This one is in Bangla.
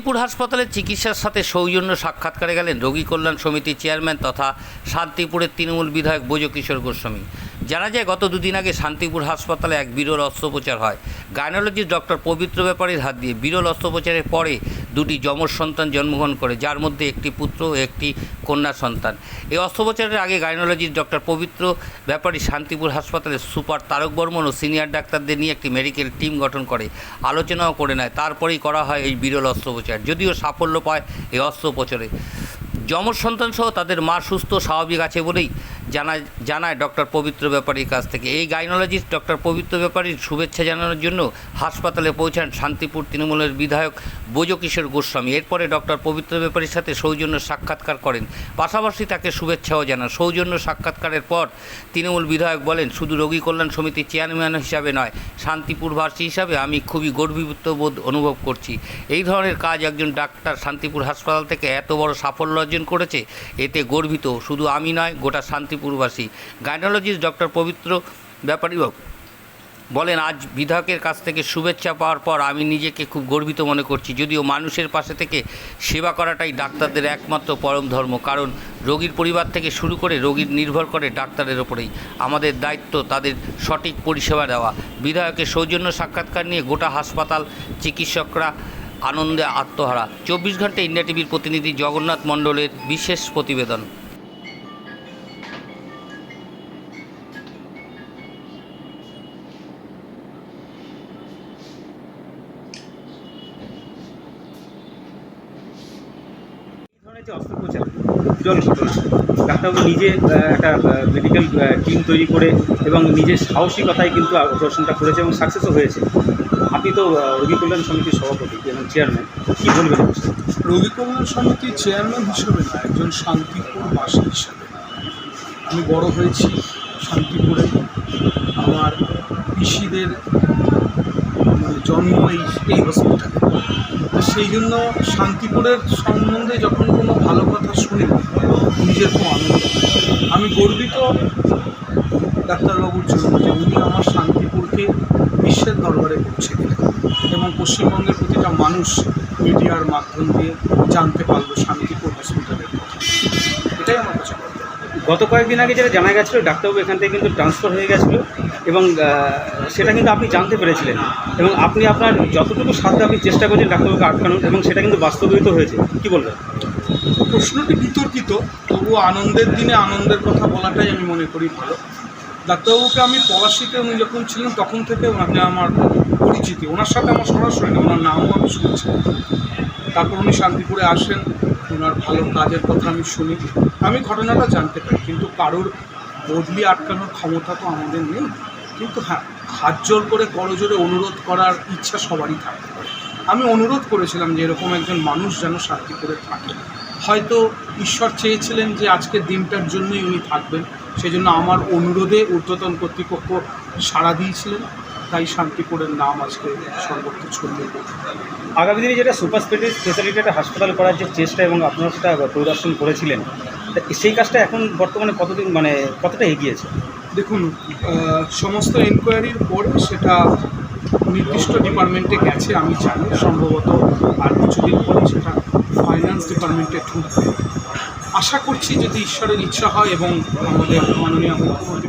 শান্তিপুর হাসপাতালে চিকিৎসার সাথে সৌজন্য সাক্ষাৎকারে গেলেন রোগী কল্যাণ সমিতির চেয়ারম্যান তথা শান্তিপুরের তৃণমূল বিধায়ক বোজকিশোর গোস্বামী। জানা যায়, গত দুদিন আগে শান্তিপুর হাসপাতালে এক বিরল অস্ত্রোপচার হয়। গাইনোলজিস্ট ডক্টর পবিত্র ব্যাপারীর হাত দিয়ে বিরল অস্ত্রোপচারের পরে দুটি যমজ সন্তান জন্মগ্রহণ করে, যার মধ্যে একটি পুত্র ও একটি কন্যা সন্তান। এই অস্ত্রোপচারের আগে গাইনোলজিস্ট ডক্টর পবিত্র ব্যাপারী শান্তিপুর হাসপাতালের সুপার তারক বর্মন ও সিনিয়র ডাক্তারদের নিয়ে একটি মেডিকেল টিম গঠন করে। আলোচনাও করে নেয়, তারপরেই করা হয় এই বিরল অস্ত্রোপচার, যদিও সাফল্য পায় এই অস্ত্রোপচারে। যমজ সন্তান সহ তাদের মা সুস্থ স্বাভাবিক আছে বলেই জানায় জানায় ডক্টর পবিত্র ব্যাপারীর কাছ থেকে। এই গাইনোলজিস্ট ডক্টর পবিত্র ব্যাপারীর শুভেচ্ছা জানানোর জন্য হাসপাতালে পৌঁছান শান্তিপুর তৃণমূলের বিধায়ক বোজকিশোর গোস্বামী। এরপরে ডক্টর পবিত্র ব্যাপারীর সাথে সৌজন্য সাক্ষাৎকার করেন। পাশাপাশি তাকে শুভেচ্ছাও জানান। সৌজন্য সাক্ষাৎকারের পর তৃণমূল বিধায়ক বলেন, শুধু রোগী কল্যাণ সমিতির চেয়ারম্যান হিসাবে নয়, শান্তিপুরবাসী হিসাবে আমি খুবই গর্বিত বোধ অনুভব করছি। এই ধরনের কাজ একজন ডাক্তার শান্তিপুর হাসপাতাল থেকে এত বড় সাফল্য অর্জন করেছে, এতে গর্বিত। শুধু আমি নয়, গোটা শান্তিপুরবাসী গাইনোলজিস্ট ডক্টর পবিত্র ব্যাপারী বলেন, আজ বিধায়কের কাছ থেকে শুভেচ্ছা পাওয়ার পর আমি নিজেকে খুব গর্বিত মনে করছি। যদিও মানুষের পাশে থেকে সেবা করাটাই ডাক্তারদের একমাত্র পরম ধর্ম। কারণ রোগীর পরিবার থেকে শুরু করে রোগীর নির্ভর করে ডাক্তারের ওপরেই। আমাদের দায়িত্ব তাদের সঠিক পরিষেবা দেওয়া। বিধায়কের সৌজন্য সাক্ষাৎকার নিয়ে গোটা হাসপাতাল চিকিৎসকরা আনন্দে আত্মহারা। চব্বিশ ঘণ্টা ইন্ডিয়া টিভির প্রতিনিধি জগন্নাথ মণ্ডলের বিশেষ প্রতিবেদন। যে অস্ত্রোপচার বিরল ঘটনা ডাক্তারবাবু নিজে একটা মেডিকেল টিম তৈরি করে এবং নিজের সাহসিকতায় কিন্তু অপারেশনটা করেছে এবং সাকসেসও হয়েছে। আপনি তো রোগী কল্যাণ সমিতির সভাপতি এবং চেয়ারম্যান কী বলবেন? রোগী কল্যাণ সমিতির চেয়ারম্যান হিসেবে না, একজন শান্তিপুর বাসী হিসেবে। আমি বড় হয়েছি শান্তিপুরে। আমার পিসিদের জন্ম এই এই হসপিটালে তো সেই জন্য শান্তিপুরের সম্বন্ধে যখন কোনো ভালো কথা শুনি, নিজের খুব আনন্দ আমি গর্বিত ডাক্তারবাবুর জন্য যে উনি আমার শান্তিপুরকে বিশ্বের দরবারে পৌঁছে দিলেন এবং পশ্চিমবঙ্গের প্রতিটা মানুষ মিডিয়ার মাধ্যম দিয়ে জানতে পারল শান্তিপুর হসপিটালের কথা। এটাই আমার কাছে। গত কয়েকদিন আগে যেটা জানা গেছিল, ডাক্তারবাবু এখান থেকে কিন্তু ট্রান্সফার হয়ে গেছিল এবং সেটা কিন্তু আপনি জানতে পেরেছিলেন এবং আপনি আপনার যতটুকু সাধ্য আপনি চেষ্টা করছেন ডাক্তারবাবুকে আটকানোর এবং সেটা কিন্তু বাস্তবায়িত হয়েছে। কী বলবেন? প্রশ্নটি বিতর্কিত, তবুও আনন্দের দিনে আনন্দের কথা বলাটাই আমি মনে করি ভালো। ডাক্তারবাবুকে আমি পলাশিতে উনি যখন ছিলেন, তখন থেকে ওনাকে আমার পরিচিতি, ওনার সাথে আমার সরাসরি ওনার নামও আমি শুনছি। তারপর উনি শান্তিপুরে আসেন ওনার ভালো কাজের কথা আমি শুনি। আমি ঘটনাটা জানতে পারি, কিন্তু কারোর বদলি আটকানোর ক্ষমতা তো আমাদের নেই। কিন্তু হ্যাঁ হাত জোর করে করজোরে অনুরোধ করার ইচ্ছা সবারই থাকে আমি অনুরোধ করেছিলাম যে এরকম একজন মানুষ যেন শান্তিপুরে থাকে। হয়তো ঈশ্বর চেয়েছিলেন যে আজকের দিনটার জন্যই উনি থাকবেন সেই জন্য আমার অনুরোধে ঊর্ধ্বতন কর্তৃপক্ষ সাড়া দিয়েছিলেন। তাই শান্তিপুরের নাম আজকে সর্বত্র ছড়িয়ে পড়ে আগামী দিনে যেটা সুপার স্পেশালিটি একটা হাসপাতাল করার যে চেষ্টা এবং আপনারা সেটা পরিদর্শন করেছিলেন সেই কাজটা এখন বর্তমানে কতদিন মানে কতটা এগিয়েছে দেখুন সমস্ত এনকোয়ারির পরে সেটা নির্দিষ্ট ডিপার্টমেন্টে গেছে, আমি জানি। সম্ভবত আর কিছুদিন পরে সেটা ফাইন্যান্স ডিপার্টমেন্টে ঢুকবে। আশা করছি যদি ঈশ্বরের ইচ্ছা হয় এবং আমাদের মাননীয় মুখ্যমন্ত্রী